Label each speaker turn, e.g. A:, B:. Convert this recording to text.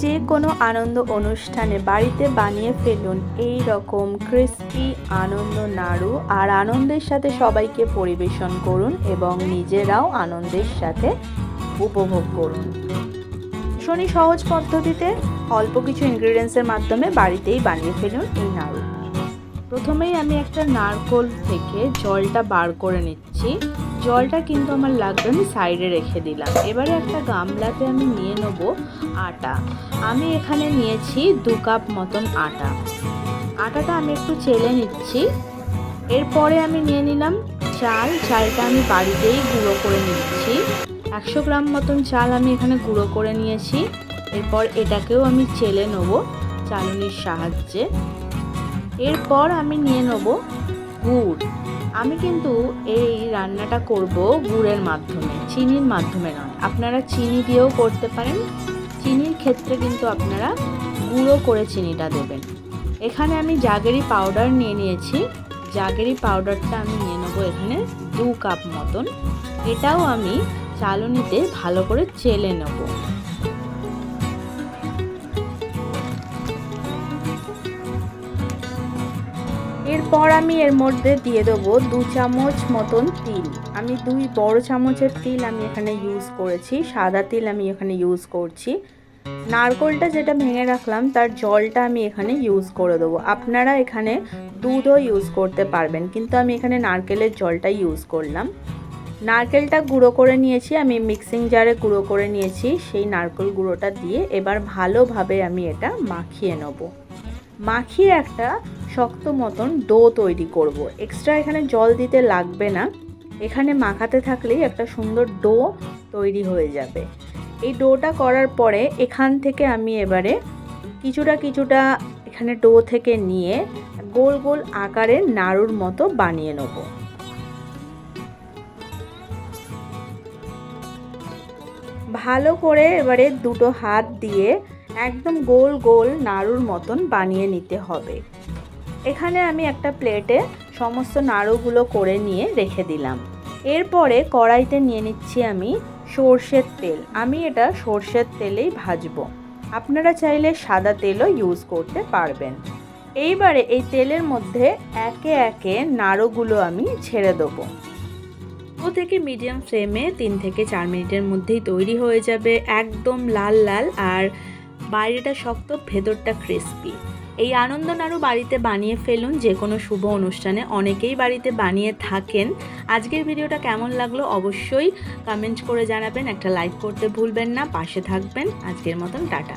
A: যে কোনো আনন্দ অনুষ্ঠানে বাড়িতে বানিয়ে ফেলুন এই রকম ক্রিস্পি আনন্দ নাড়ু আর আনন্দের সাথে সবাইকে পরিবেশন করুন এবং নিজেরাও আনন্দের সাথে উপভোগ করুন। শনি সহজ পদ্ধতিতে অল্প কিছু ইনগ্রিডিয়েন্টসের মাধ্যমে বাড়িতেই বানিয়ে ফেলুন এই নাড়ু। প্রথমেই আমি একটা নারকোল থেকে জলটা বার করে নিচ্ছি। জলটা কিন্তু আমার লাগবে, আমি সাইডে রেখে দিলাম। এবারে একটা গামলাতে আমি নিয়ে নেব আটা। আমি এখানে নিয়েছি দু কাপ মতন আটা। আটাটা আমি একটু চেলে নিচ্ছি। এরপরে আমি নিয়ে নিলাম চাল। চালটা আমি বাড়িতেই গুঁড়ো করে নিচ্ছি। একশো গ্রাম মতন চাল আমি এখানে গুঁড়ো করে নিয়েছি। এরপর এটাকেও আমি চেলে নেব চালনির সাহায্যে। এরপর আমি নিয়ে নেব গুড়। আমি কিন্তু এই রান্নাটা করব গুড়ের মাধ্যমে, চিনির মাধ্যমে নয়। আপনারা চিনি দিয়েও করতে পারেন। চিনির ক্ষেত্রে কিন্তু আপনারা গুঁড়ো করে চিনিটা দেবেন। এখানে আমি জাগেরি পাউডার নিয়ে নিয়েছি। জাগেরি পাউডারটা আমি নিয়ে নেব এখানে দু কাপ মতন। এটাও আমি চালনিতে ভালো করে চেলে নেব। এরপর আমি এর মধ্যে দিয়ে দেবো দু চামচ মতন তিল। আমি দুই বড় চামচের তিল আমি এখানে ইউজ করেছি, সাদা তিল আমি এখানে ইউজ করছি। নারকোলটা যেটা ভেঙে রাখলাম, তার জলটা আমি এখানে ইউজ করে দেবো। আপনারা এখানে দুধও ইউজ করতে পারবেন, কিন্তু আমি এখানে নারকেলের জলটা ইউজ করলাম। নারকেলটা গুঁড়ো করে নিয়েছি, আমি মিক্সিং জারে গুঁড়ো করে নিয়েছি, সেই নারকেল গুঁড়োটা দিয়ে এবার ভালোভাবে আমি এটা মাখিয়ে নেব। মাখিয়ে একটা শক্ত মতন ডো তৈরি করব। এক্সট্রা এখানে জল দিতে লাগবে না। এখানে মাখাতে থাকলেই একটা সুন্দর ডো তৈরি হয়ে যাবে। এই ডোটা করার পরে এখান থেকে আমি এবারে কিছুটা কিছুটা এখানে ডো থেকে নিয়ে গোল গোল আকারে নাড়ুর মতো বানিয়ে নেব। ভালো করে এবারে দুটো হাত দিয়ে একদম গোল গোল নাড়ুর মতন বানিয়ে নিতে হবে। এখানে আমি একটা প্লেটে সমস্ত নাড়ুগুলো করে নিয়ে রেখে দিলাম। এরপরে কড়াইতে নিয়ে নিচ্ছি আমি সর্ষের তেল। আমি এটা সর্ষের তেলেই ভাজবো। আপনারা চাইলে সাদা তেলও ইউজ করতে পারবেন। এইবারে এই তেলের মধ্যে একে একে নাড়ুগুলো আমি ছেড়ে দেবো। ও থেকে মিডিয়াম ফ্লেমে তিন থেকে চার মিনিটের মধ্যেই তৈরি হয়ে যাবে। একদম লাল লাল আর বাইরেটা শক্ত, ভেতরটা ক্রিস্পি এই আনন্দ নাড়ু বাড়িতে বানিয়ে ফেলুন, যে কোনো শুভ অনুষ্ঠানে অনেকেই বাড়িতে বানিয়ে থাকেন। আজকের ভিডিওটা কেমন লাগল অবশ্যই কমেন্ট করে জানাবেন। একটা লাইক করতে ভুলবেন না, পাশে থাকবেন। আজকের মতন টাটা।